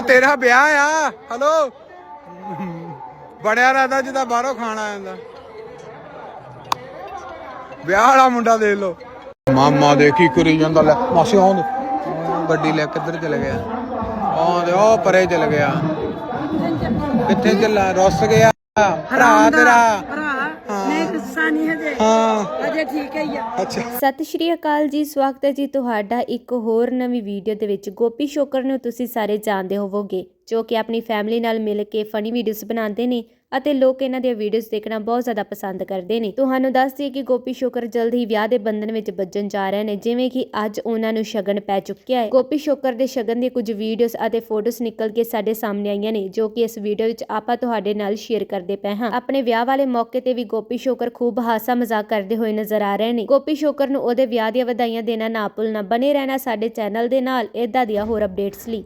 ਉਹ ਤੇਰਾ ਵਿਆਹ ਆ। ਹਲੋ ਬੜਿਆ ਰਾਦਾ ਜਿਹਦਾ ਬਾਹਰੋਂ ਖਾਣਾ ਆਂਦਾ ਵਿਆਹ ਵਾਲਾ ਮੁੰਡਾ ਦੇਖ ਲੋ ਮਾਮਾ ਦੇਖੀ ਕਰੀ ਜਾਂਦਾ ਲੈ। ਮਾਸੀ ਆਉਂਦ ਗੱਡੀ ਲੈ ਕਿੱਧਰ ਚਲੇ ਗਿਆ? ਆਉਂਦੇ ਉਹ ਪਰੇ ਚਲ ਗਿਆ। ਕਿੱਥੇ ਚੱਲਾ? ਰੁੱਸ ਗਿਆ। ਭਰਾ ਤੇਰਾ। ਭਰਾ ਨਹੀਂ ਗੁੱਸਾ ਨਹੀਂ ਹਜੇ ਹਾਂ। ਅਜੇ ਠੀਕ ਹੀ ਆ। ਅੱਛਾ। ਸਤਿ ਸ਼੍ਰੀ ਅਕਾਲ ਜੀ ਸਵਾਗਤ ਹੈ ਜੀ ਤੁਹਾਡਾ ਇੱਕ ਹੋਰ ਨਵੀਂ ਵੀਡੀਓ ਦੇ ਵਿੱਚ। ਗੋਪੀ ਸ਼ੋਕਰ ਨੂੰ ਤੁਸੀਂ ਸਾਰੇ ਜਾਣਦੇ ਹੋਵੋਗੇ। ਜੋ ਕਿ ਆਪਣੀ ਫੈਮਿਲੀ ਨਾਲ ਮਿਲ ਕੇ ਫਨੀ ਵੀਡੀਓਜ਼ ਬਣਾਉਂਦੇ ਨੇ ਅਤੇ ਲੋਕ ਇਹਨਾਂ ਦੀਆਂ ਵੀਡੀਓਜ਼ ਦੇਖਣਾ ਬਹੁਤ ਜ਼ਿਆਦਾ ਪਸੰਦ ਕਰਦੇ ਨੇ। ਤੁਹਾਨੂੰ ਦੱਸ ਦਈਏ ਕਿ ਗੋਪੀ ਸ਼ੋਕਰ ਜਲਦ ਹੀ ਵਿਆਹ ਦੇ ਬੰਧਨ ਵਿੱਚ ਵੱਜਣ ਜਾ ਰਹੇ ਨੇ, ਜਿਵੇਂ ਕਿ ਅੱਜ ਉਹਨਾਂ ਨੂੰ ਸ਼ਗਨ ਪੈ ਚੁੱਕਿਆ ਹੈ। ਗੋਪੀ ਸ਼ੋਕਰ ਦੇ ਸ਼ਗਨ ਦੀਆਂ ਕੁਝ ਵੀਡੀਓਜ਼ ਅਤੇ ਫੋਟੋਜ਼ ਨਿਕਲ ਕੇ ਸਾਡੇ ਸਾਹਮਣੇ ਆਈਆਂ ਨੇ, ਜੋ ਕਿ ਇਸ ਵੀਡੀਓ ਵਿੱਚ ਆਪਾਂ ਤੁਹਾਡੇ ਨਾਲ ਸ਼ੇਅਰ ਕਰਦੇ ਪਏ ਹਾਂ। ਆਪਣੇ ਵਿਆਹ ਵਾਲੇ ਮੌਕੇ ਤੇ ਵੀ ਗੋਪੀ ਸ਼ੋਕਰ ਖੂਬ ਹਾਸਾ ਮਜ਼ਾਕ ਕਰਦੇ ਹੋਏ ਨਜ਼ਰ ਆ ਰਹੇ ਨੇ। ਗੋਪੀ ਸ਼ੋਕਰ ਨੂੰ ਉਹਦੇ ਵਿਆਹ ਦੀਆਂ ਵਧਾਈਆਂ ਦੇਣਾ ਨਾ ਭੁੱਲਣਾ ਬਨੇ ਰਹਿਣਾ ਸਾਡੇ ਚੈਨਲ ਦੇ ਨਾਲ ਇਦਾਂ ਦੀਆਂ ਹੋਰ ਅਪਡੇਟਸ ਲਈ।